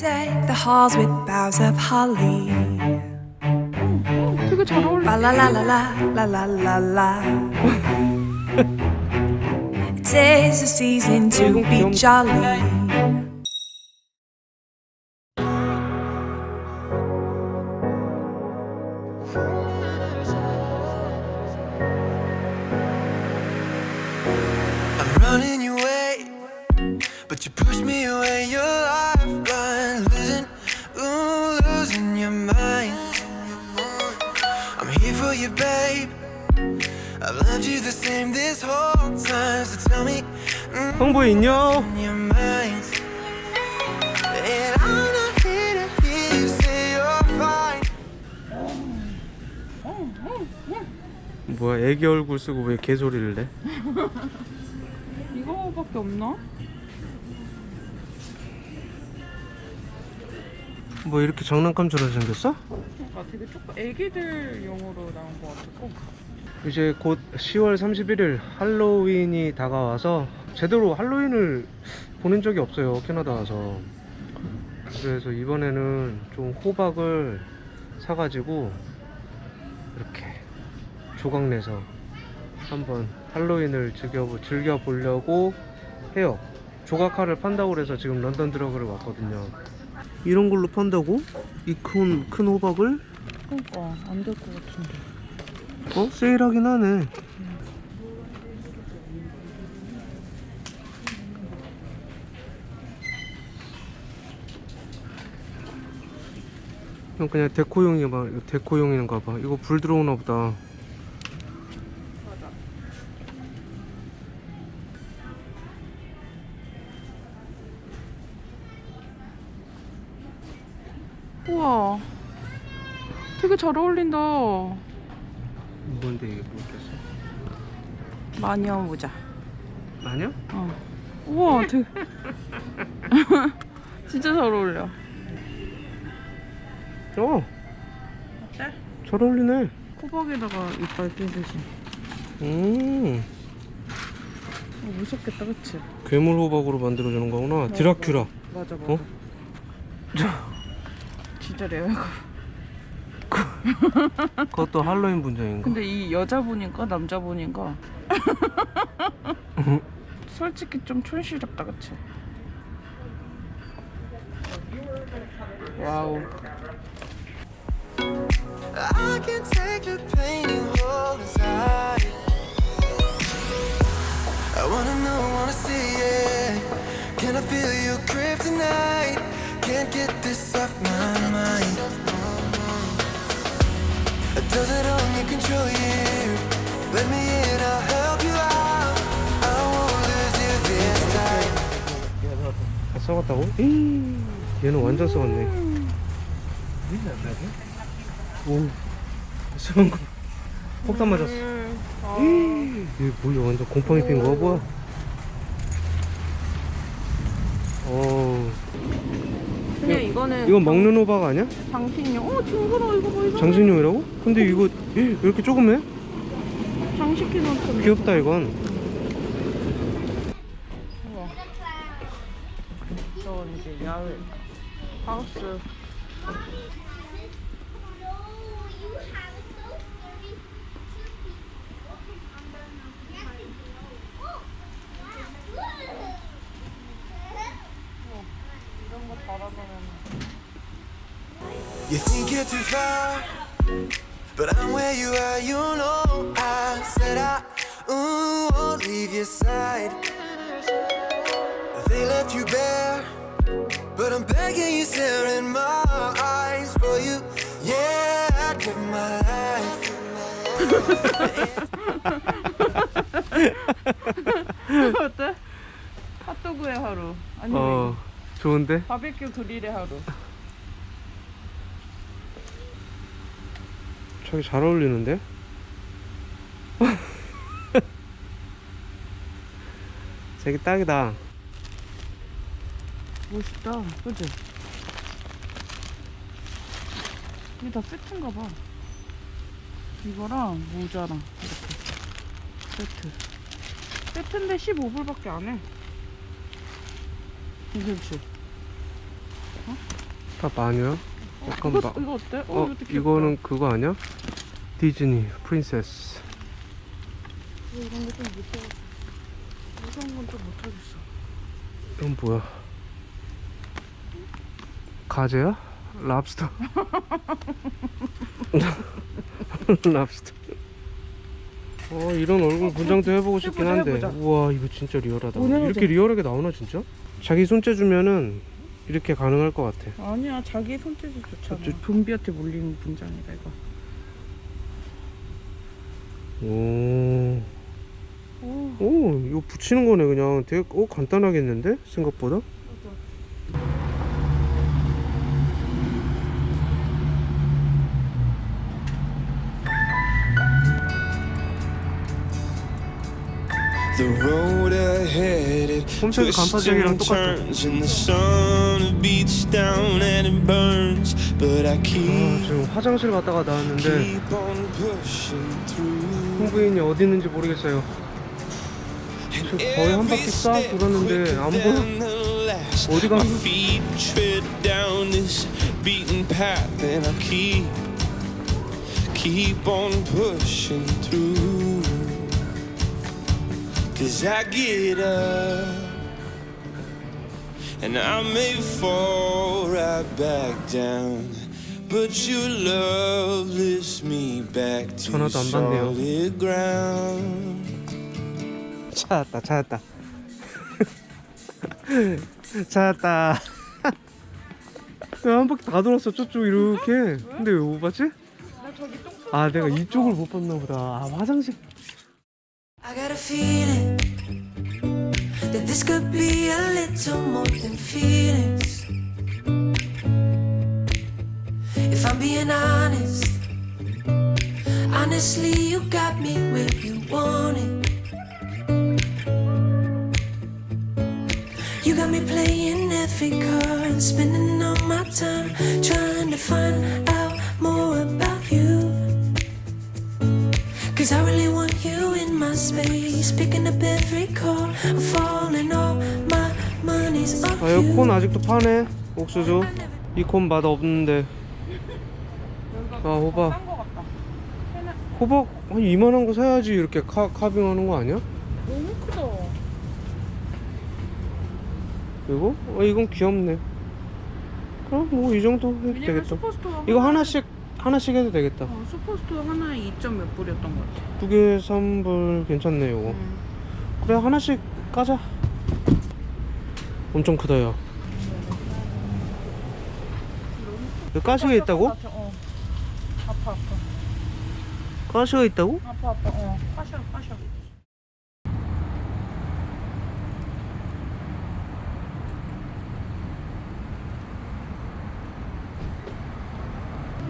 Deck the halls with boughs of holly. 되게 잘 어울려. La la la la la la la la la. Tis the season to be jolly. I'm running your way, but you push me away. Your you're fine. 뭐야 애기 얼굴 쓰고 왜 개소리를 내? 이거밖에 없나? 뭐 이렇게 장난감처럼 생겼어? 그러니까 되게 조금 애기들용으로 나온 것 같고. 이제 곧 10월 31일 할로윈이 다가와서 제대로 할로윈을 보낸 적이 없어요 캐나다 와서 그래서 이번에는 좀 호박을 사가지고 이렇게 조각 내서 한번 할로윈을 즐겨, 즐겨보려고 해요 조각화를 판다고 그래서 지금 런던 드러그를 왔거든요 이런 걸로 판다고? 이 큰 큰 호박을? 그러니까 안 될 것 같은데. 어? 세일하긴 하네 형 그냥 데코용이 봐 데코용인가 봐 이거 불 들어오나 보다 우와. 되게 잘 어울린다. 뭔데 이게 모르겠어 마녀 모자. 아니야? 어. 우와, 되게. 진짜 잘 어울려. 어! 어때? 잘 어울리네 호박에다가 이빨 끼듯이. 음 어, 무섭겠다, 그치? 괴물 호박으로 만들어주는 거구나 드라큘라 맞아, 맞아. 어? 진짜 레어가. 그것도 할로윈 분장인가? 근데 이 여자분인가 남자분인가? 솔직히 좀 촌스럽다, 그치? 와우. I can take the pain you hold inside. I wanna know, wanna see it. Can I feel your grip tonight? Can't get this off my mind. Does it only control you? Let me in, I'll help you out. I won't lose you this time. 다 썩었다고? 에이, 얘는 완전 썩었네. 오, 거. 폭탄 맞았어. 에이, 이게 뭐야, 완전 곰팡이 핀 거야, 뭐야? 어, 그냥 이거는 이건 먹는 호박 아니야? 장식용. 어, 징그러 이거 뭐 이거. 장식용이라고? 근데 이거 왜 이렇게 조그매? 장식해 놓던. 귀엽다, 이건. 우와. 저건 이제 야외 하우스. 이런 거 달아놓으면 You think you're too far, but I'm where you are. You know I said I ooh, won't leave your side. They left you bare, but I'm begging you, stare in my eyes for you. Yeah, I'd give my life. 어때? 핫도그의 하루 아니면 어, 좋은데? 바베큐 그릴의 하루 저기 잘 어울리는데? 되게 딱이다. 멋있다 그지? 이게 다 세트인가 봐 이거랑 모자랑 이렇게 세트 세트인데 15불밖에 안해 괜찮지? 어? 다 마녀야? 약간 이거, 막 이거 어때? 어, 어, 귀엽다. 이거는 그거 아니야? 디즈니 프린세스. 어, 이런 게 좀 무서워. 무서운 건 좀 못하겠어. 이건 뭐야? 가재야? 랍스터. 랍스터. 어 이런 얼굴 분장도 해보고 싶긴 한데 해보자. 우와 이거 진짜 리얼하다 오늘. 이렇게 리얼하게 나오나 진짜? 자기 손재 주면은 이렇게 가능할 것 같아. 아니야, 자기 손재주 좋잖아. 저- 좀비한테 몰리는 분장이다, 이거. 오, 오, 오 이거 붙이는 거네 그냥. 되게 어, 간단하겠는데? 생각보다? The road twists 간판장이랑 똑같아 아, 지금 화장실 갔다가 나왔는데 홍부인이 어디 있는지 모르겠어요 지금 거의 한 바퀴 싹 돌았는데 안 보여 어디가? I keep keep on pushing through Cause I get up and I may fall right back down But your love lifts me back to 전화도 안 받네요. solid ground 찾았다 찾았다 찾았다 한 바퀴 다 돌았어 저쪽 이렇게 근데 왜 못 봤지? 아 내가 이쪽을 못 봤나 보다 아 화장실 I got a feeling that this could be a little more than feelings. If I'm being honest, honestly, you got me where you want it. You got me playing every card, and spending all my time trying to find out more about. Cause I really want you in my space. Picking up every call, I'm falling all my money's off 아 여기 콘 you. 아직도 파네 옥수수 이 콘 맛 없는데 아 호박 같다. 호박 한 이만한 거 사야지 이렇게 카, 카빙하는 거 아니야? 너무 크다. 이거? 어 이건 귀엽네 그럼 뭐 이 정도 해도 왜냐면 되겠다 슈퍼스토어 이거 하나- 하나씩 하나씩 해도 되겠다 어, 슈퍼스토어 하나에 2점 몇 불이었던 것 같아. 두 개 3불 괜찮네 요거 음. 그래 하나씩 까자 엄청 크다 야 여기 가시가 있다고? 어. 아파 아파. 가시가 있다고? 아파 아파. 어. 빠셔 빠셔.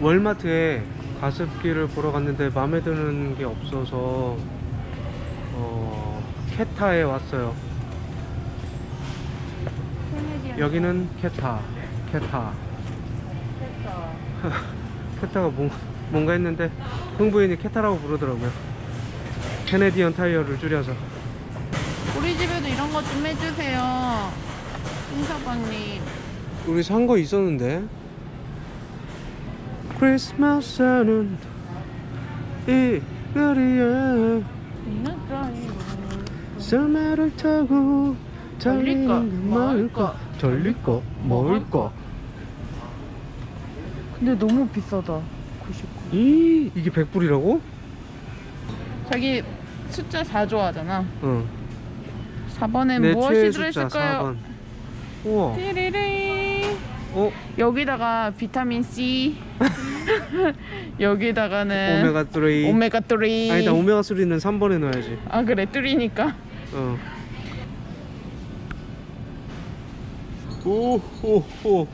월마트에 가습기를 보러 갔는데 마음에 드는 게 없어서 어, 캐타에 왔어요. 여기는 캐타 캐타. 캐타가 뭔가, 뭔가 했는데 흥부인이 캐타라고 부르더라고요. 캐네디언 타이어를 줄여서. 우리 집에도 이런 거 좀 해주세요. 홍사방님. 우리 산 거 있었는데 크리스마스는 이 거리에 썰매를 타고? 달리는 게 뭘까 달릴까 뭘까 근데 너무 비싸다. 99. 이 이게 100불이라고? 자기 숫자 4 좋아하잖아. 응 4번엔 내 무엇이 최애 숫자 들어있을까요? 4번 우와 띠리리. 어? 여기다가 비타민 C. 여기다가는 오메가 3 오메가 3. 아니다 오메가 3는 3번에 넣어야지 아 그래 3니까. 어. 오호호호호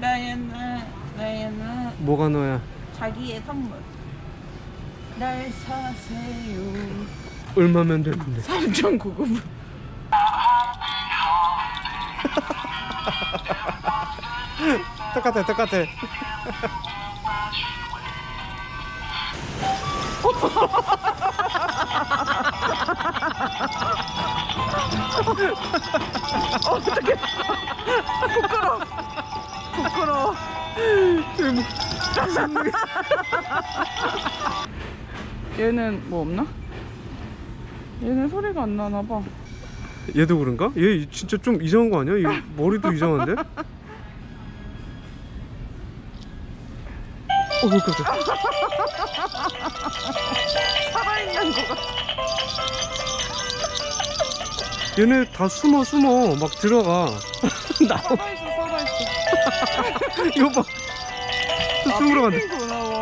나연아 나연아 뭐가 너야 자기의 선물. 날 사세요. 얼마면 되는데 3.99불. 똑같아 똑같아 부끄러워. 얘는 뭐 없나? 얘는 소리가 안 나나 봐. 얘도 그런가? 얘 진짜 좀 이상한 거 아니야? 얘 머리도 이상한데? 어, 깜짝. 살아있는 거 같아. 얘네 다 숨어 숨어 막 들어가. 나 살아있어, 살아있어. 이거 봐. 또 숨으러 간다.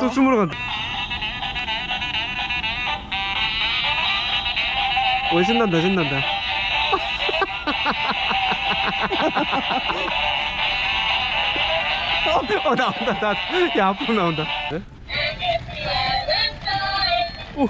또 숨으러 간다. 오 신난다 신난다. 어 나온다 나. 야 앞으로 나온다. 네? 오.